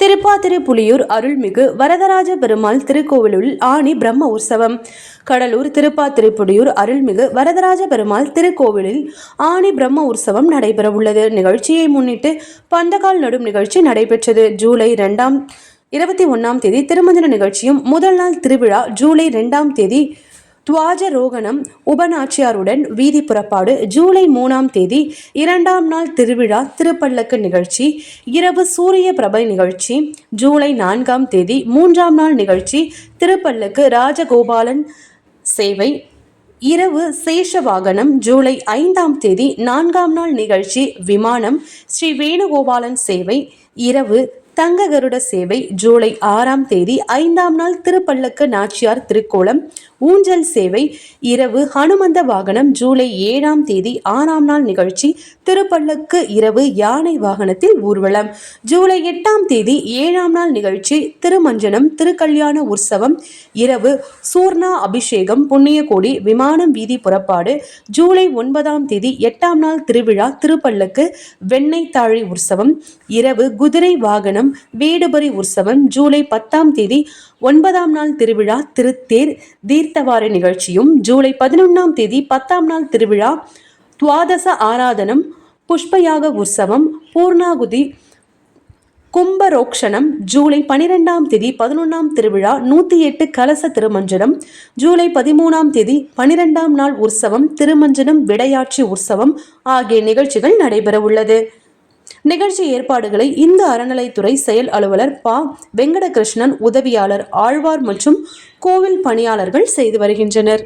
திருப்பாத்திரை புலியூர் அருள்மிகு வரதராஜ பெருமாள் திருக்கோவிலுள் ஆணி பிரம்ம உற்சவம். கடலூர் திருப்பாதிரிப்புலியூர் அருள்மிகு வரதராஜ பெருமாள் திருக்கோவிலில் ஆணி பிரம்ம உற்சவம் நடைபெறவுள்ளது. நிகழ்ச்சியை முன்னிட்டு பந்தகால் நடும் நிகழ்ச்சி நடைபெற்றது. ஜூலை இரண்டாம் இருபத்தி ஒன்றாம் தேதி திருமஞ்சன நிகழ்ச்சியும் முதல் நாள் திருவிழா ஜூலை இரண்டாம் தேதி துவாஜரோகணம் உபநாச்சியாருடன் வீதி புறப்பாடு ஜூலை மூணாம் தேதி இரண்டாம் நாள் திருவிழா திருப்பல்லக்கு நிகழ்ச்சி இரவு சூரிய பிரபை நிகழ்ச்சி ஜூலை நான்காம் தேதி மூன்றாம் நாள் நிகழ்ச்சி திருப்பல்லுக்கு ராஜகோபாலன் சேவை இரவு சேஷ வாகனம் ஜூலை ஐந்தாம் தேதி நான்காம் நாள் நிகழ்ச்சி விமானம் ஸ்ரீ வேணுகோபாலன் சேவை இரவு தங்க கருட சேவை ஜூலை ஆறாம் தேதி ஐந்தாம் நாள் திருப்பல்லக்கு நாச்சியார் திருக்கோலம் ஊஞ்சல் சேவை இரவு ஹனுமந்த வாகனம் ஜூலை ஏழாம் தேதி ஆறாம் நாள் நிகழ்ச்சி திருப்பல்லக்கு இரவு யானை வாகனத்தில் ஊர்வலம். ஜூலை எட்டாம் தேதி ஏழாம் நாள் நிகழ்ச்சி திருமஞ்சனம் திருக்கல்யாண உற்சவம். இரவு சூர்ணா அபிஷேகம் புண்ணியகோடி விமானம் வீதி புறப்பாடு. ஜூலை ஒன்பதாம் தேதி எட்டாம் நாள் திருவிழா திருப்பல்லக்கு வெண்ணெய் தாழி உற்சவம். இரவு குதிரை வாகனம் வேடுபரி உற்சவம் ஜூலை பத்தாம் தேதி ஒன்பதாம் நாள் திருவிழா திருத்தேர் தீர்த்தவார நிகழ்ச்சியும் ஜூலை பதினொன்றாம் தேதி பத்தாம் நாள் திருவிழா துவாதச ஆராதனம் புஷ்பயாக உற்சவம் பூர்ணாகுதி கும்பரோக்ஷணம் ஜூலை பனிரெண்டாம் தேதி பதினொன்றாம் திருவிழா நூற்றி எட்டு கலச திருமஞ்சனம் ஜூலை பதிமூணாம் தேதி பனிரெண்டாம் நாள் உற்சவம் திருமஞ்சனம் விடையாட்சி உற்சவம் ஆகிய நிகழ்ச்சிகள் நடைபெறவுள்ளது. நிகழ்ச்சி ஏற்பாடுகளை இந்து அறநிலைத்துறை செயல் அலுவலர் ப. வெங்கடகிருஷ்ணன் உதவியாளர் ஆழ்வார் மற்றும் கோவில் பணியாளர்கள் செய்து வருகின்றனர்.